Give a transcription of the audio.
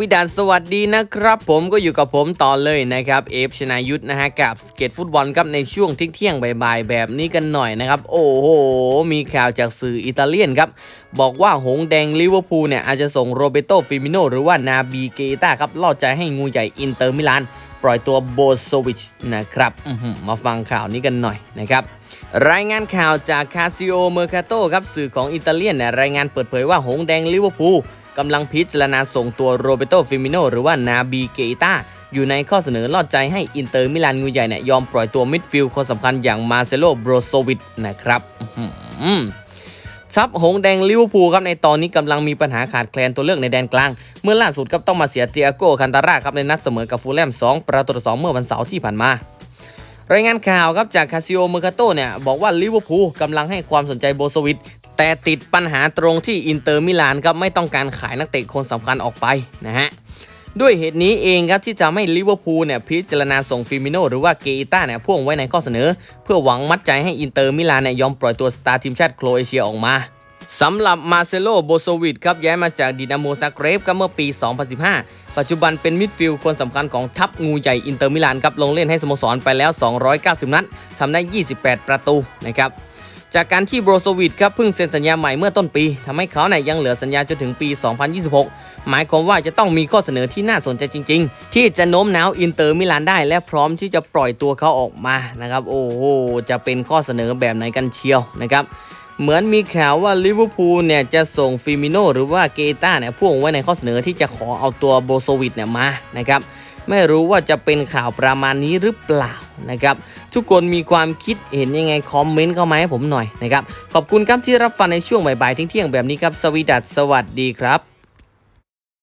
วีดัสสวัสดีนะครับ ผมก็อยู่กับผมต่อเลยนะครับเอฟชนายุทธนะฮะกับสเก็ตฟุตบอลครับในช่วงเที่ยงบ่ายๆแบบนี้กันหน่อยนะครับ โอ้โห มีข่าวจากสื่ออิตาเลียนครับบอกว่าหงแดงลิเวอร์พูลเนี่ยอาจจะส่งโรเบโตฟิมิโนหรือว่านาบีเกตาครับล่อใจให้งูใหญ่อินเตอร์มิลานปล่อยตัวโบโซวิชนะครับมาฟังข่าวนี้กันหน่อยนะครับ รายงานข่าวจากคาซิโอเมอร์คาโตครับสื่อของอิตาเลียนเนี่ยรายงานเปิดเผยว่าหงแดงลิเวอร์พูล กำลังพิจารณาส่งตัวโรเบโตฟิมิโนหรือว่านาบีเกตาอยู่ในข้อเสนอลอดใจให้อินเตอร์มิลานงูใหญ่เนี่ยยอมปล่อยตัวมิดฟิลด์คนสำคัญอย่างมาเซโลโบรโซวิชนะครับอื้อหือซับหงแดงลิเวอร์พูลครับในตอนนี้กำลังมีปัญหาขาดแคลนตัวเลือกในแดนกลาง เมื่อล่าสุดครับต้องมาเสียเตียโกคันตาร่าครับในนัดเสมอกับฟูลแลม 2 ประตูต่อสองเมื่อวันเสาร์ที่ผ่านมา รายงานข่าวครับจากคาซิโอเมอร์คาโตเนี่ยบอกว่าลิเวอร์พูลกำลังให้ความสนใจโบโซวิช แต่ติดปัญหาตรงที่อินเตอร์มิลานครับไม่ต้องการขายนักเตะคนสำคัญออกไปนะฮะด้วยเหตุนี้เองครับที่จะให้ลิเวอร์พูลเนี่ยพิจารณาส่งฟิมิโนหรือว่าเกอิต้าเนี่ยพ่วงไว้ในข้อเสนอ เพื่อหวังมัดใจให้อินเตอร์มิลานเนี่ยยอมปล่อยตัวสตาร์ทีมชาติโครเอเชียออกมาสำหรับมาเซโลโบโซวิชครับย้ายมาจากดินาโมซักเรฟครับเมื่อปี 2015 ปัจจุบันเป็นมิดฟิลด์คนสำคัญของทัพงูใหญ่อินเตอร์มิลานครับลงเล่นให้สโมสรไปแล้ว 290 นัดทำได้ 28 ประตูนะครับ จากการที่โบรโซวิชครับเพิ่งเซ็นสัญญาใหม่เมื่อต้นปีทำให้เขาเนี่ยยังเหลือสัญญาจนถึงปี 2026 หมายความว่าจะต้องมีข้อเสนอที่น่าสนใจจริง ๆ ที่จะโน้มน้าวอินเตอร์มิลานได้และพร้อมที่จะปล่อยตัวเขาออกมานะครับโอ้โหจะเป็นข้อเสนอแบบไหนกันเชียวนะครับเหมือนมีข่าวว่าลิเวอร์พูลเนี่ยจะส่งฟิมิโนหรือว่าเกต้าเนี่ยพ่วงไว้ในข้อเสนอที่จะขอเอาตัวโบโซวิชเนี่ยมานะครับไม่รู้ว่าจะเป็นข่าวประมาณนี้หรือเปล่า นะครับทุกคนมีความคิดเห็นยังไงคอมเมนต์เข้ามาให้ผมหน่อยนะครับขอบคุณครับที่รับฟังในช่วงบ่ายๆเที่ยงๆแบบนี้ครับสวีดัสสวัสดีครับ